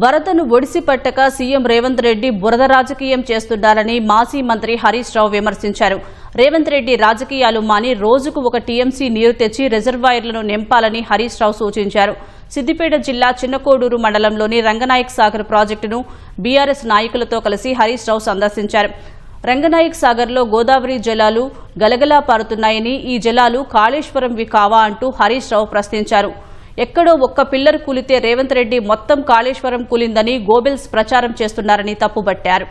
వరదను ఒడిసిపట్టక సీఎం రేవంత్ రెడ్డి బురద రాజకీయం చేస్తున్నారని మాజీ మంత్రి హరీష్ రావు విమర్శించారు. రేవంత్ రెడ్డి రాజకీయాలు మాని రోజుకు ఒక టీఎంసీ నీరు తెచ్చి రిజర్వాయర్లను నింపాలని హరీష్ రావు సూచించారు. సిద్దిపేట జిల్లా చిన్నకోడూరు మండలంలోని రంగనాయక్ సాగర్ ప్రాజెక్టును బీఆర్ఎస్ నాయకులతో కలిసి హరీష్ రావు సందర్శించారు. రంగనాయక్ సాగర్లో గోదావరి జలాలు గలగలా పారుతున్నాయని ఈ జలాలు కాళేశ్వరంవి కావా అంటూ హరీష్ రావు ప్రశ్నించారు. ఎక్కడో ఒక్క పిల్లర్ కూలితే రేవంత్ రెడ్డి మొత్తం కాళేశ్వరం కూలిందని గోబెల్స్ ప్రచారం చేస్తున్నారని తప్పుబట్టారు.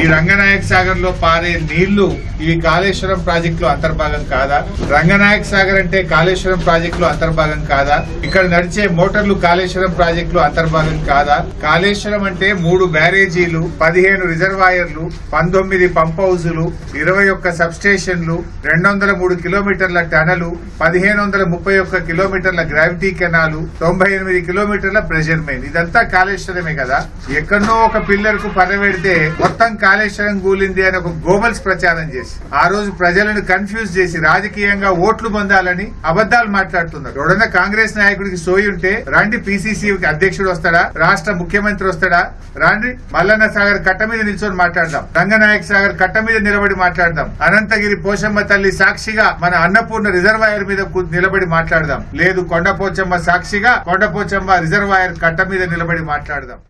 ఈ రంగనాయక సాగర్లో పారే నీళ్ళు ఈ కాళేశ్వరం ప్రాజెక్ట్లో అంతర్భాగం కాదా? రంగనాయక సాగర్ అంటే కాళేశ్వరం ప్రాజెక్టు లో అంతర్భాగం కాదా? ఇక్కడ నడిచే మోటార్లు కాళేశ్వరం ప్రాజెక్టు లో అంతర్భాగం కాదా? కాళేశ్వరం అంటే మూడు బ్యారేజీలు పదిహేను రిజర్వాయర్లు పంతొమ్మిది పంప్ హౌజులు ఇరవై ఒక్క సబ్ స్టేషన్లు రెండు వందల మూడు కిలోమీటర్ల టనలు పదిహేను వందల ముప్పై ఒక్క కిలోమీటర్ల గ్రావిటీ కెనాలు తొంభై ఎనిమిది కిలోమీటర్ల ప్రెషర్ మెయిన్. ఇదంతా కాళేశ్వరమే కదా? ఎక్కడో ఒక పిల్లర్కు పరవెడితే మొత్తం కాళేశ్వరం కూలింది అని ఒక గోబల్స్ ప్రచారం చేసి ఆ రోజు ప్రజలను కన్ఫ్యూజ్ చేసి రాజకీయంగా ఓట్లు పొందాలని అబద్దాలు మాట్లాడుతున్నారు. ఎవడన్నా కాంగ్రెస్ నాయకుడికి సోయి ఉంటే రండి పిసిసి అధ్యక్షుడు వస్తాడా? రాష్ట్ర ముఖ్యమంత్రి వస్తాడా? రండి మల్లన్న సాగర్ కట్ట మీద నిల్చొని మాట్లాడదాం. రంగనాయక్ సాగర్ కట్ట మీద నిలబడి మాట్లాడదాం. అనంతగిరి పోషమ్మ తల్లి సాక్షిగా మన అన్నపూర్ణ రిజర్వాయర్ మీద నిలబడి మాట్లాడదాం. లేదు కొండపోచమ్మ సాక్షిగా కొండపోచమ్మ రిజర్వాయర్ కట్ట మీద నిలబడి మాట్లాడదాం.